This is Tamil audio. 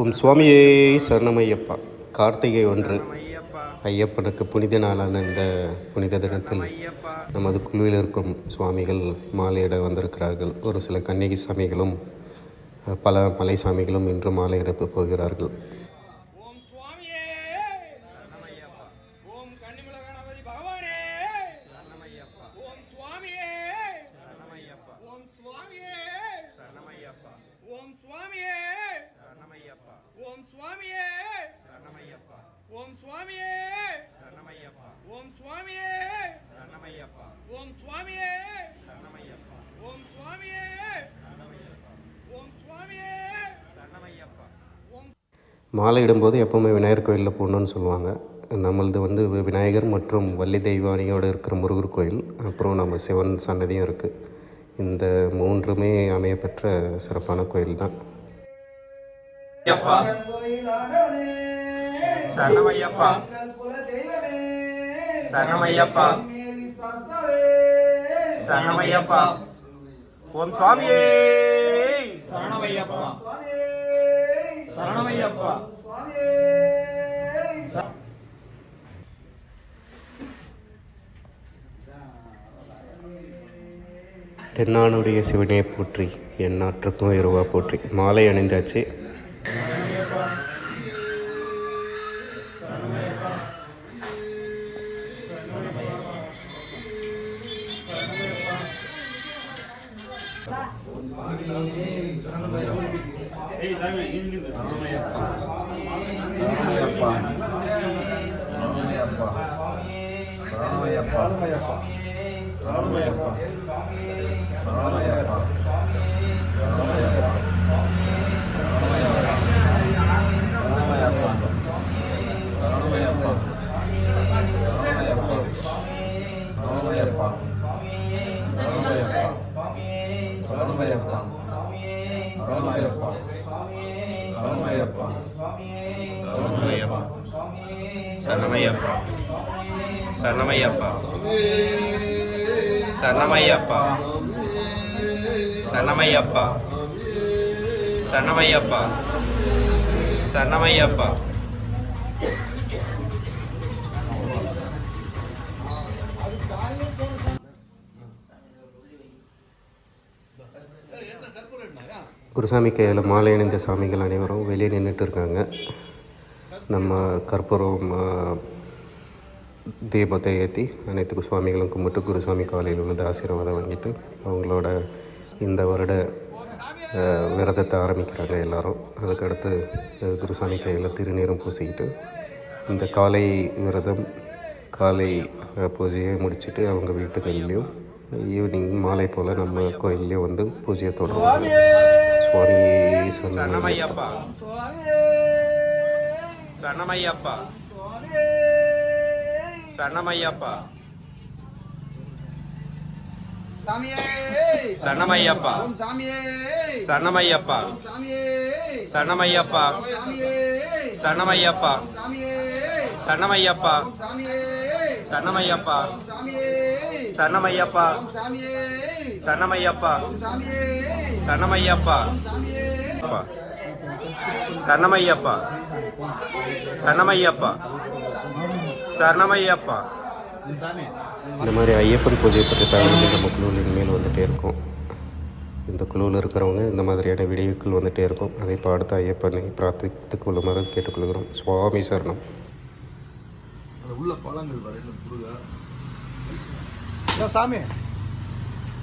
ஓம் சுவாமியே சரணமையப்பா. கார்த்திகை ஒன்று. ஐயப்பனுக்கு புனித நாளான இந்த புனித தினத்தில் நமது குழுவில் இருக்கும் சுவாமிகள் மாலையிட வந்திருக்கிறார்கள். ஒரு சில கன்னிகை சாமிகளும் பல மலை சாமிகளும் இன்று மாலையிடப்பு போகிறார்கள். சுவாமியே! சரணமையப்பா ஓம் சுவாமியே! சரணமையப்பா ஓம் சுவாமியே! சரணமையப்பா ஓம் சுவாமியே! சரணமையப்பா ஓம் சுவாமியே! சரணமையப்பா ஓம் சுவாமியே! சரணமையப்பா ஓம் மாலையிடும்போது எப்போவுமே விநாயகர் கோயிலில் போடணும்னு சொல்லுவாங்க. நம்மளது வந்து வி- விநாயகர் மற்றும் வள்ளி தெய்வானியோடு இருக்கிற முருகர் கோயில் அப்புறம் நம்ம சிவன் சன்னதியும் இருக்குது இந்த மூன்றுமே அமையப்பெற்ற சிறப்பான கோயில் தான் ஐயப்பா. சரணமையப்பா. சரணமையப்பா. சரணமையப்பா. ஓம் சுவாமியே. சரணமையப்பா. சரணமையப்பா. தென்னானுடைய சிவனே போற்றி எந்நாற்றுக்கும் இருவா போற்றி. மாலை அணிந்தாச்சு. ராமையப்பா ராமையப்பா ராமையப்பா ராமையப்பா ராமையப்பா சரணமையப்பா. சரணமையப்பா. சரணமையப்பா. சரணமையப்பா. சரணமையப்பா. சரணமையப்பா. குருசாமி கையில் மாலை அணிந்த சாமிகள் அனைவரும் வெளியே நின்றுட்டு இருக்காங்க. நம்ம கற்பூரம் தீபத்தை ஏற்றி அனைத்து சுவாமிகளும் கும்பிட்டு குருசாமி காலையில் விழுந்து ஆசீர்வாதம் வாங்கிட்டு அவங்களோட இந்த வருட விரதத்தை ஆரம்பிக்கிறாங்க எல்லாரும். அதுக்கடுத்து குருசாமி கையில் திருநீரும் பூசிக்கிட்டு இந்த காலை விரதம் காலை பூஜையை முடிச்சுட்டு அவங்க வீட்டுகள்லேயும் ஈவினிங் மாலை போல் நம்ம கோயில்லையும் வந்து பூஜையை தொடர்வாங்க சுவாமி சரணம் சரணமையப்பா சரணமையப்பா சரணமையப்பா சாமியே சரணமையப்பா சரணமையப்பா சாமியே சரணமையப்பா சாமியே சரணமையப்பா சாமியே சரணமையப்பா சாமியே சரணமையப்பா சரணமையப்பா. சரணமையப்பா. சரணமையப்பா. சரணமையப்பா. சரணமையப்பா. சரணமையப்பா. இந்த மாதிரி ஐயப்பன் பூஜையை பற்றி தகவல்கள் நம்ம குழுவில் இனிமேல் வந்துகிட்டே இருக்கும். இந்த குழுவில் இருக்கிறவங்க இந்த மாதிரியான வீடியோக்கள் வந்துகிட்டே இருக்கும். அதை இப்போ அடுத்த ஐயப்பனை பிரார்த்தித்துக் கொள்ளுமாறு கேட்டுக்கொள்கிறோம். சுவாமி சரணம். 要三杯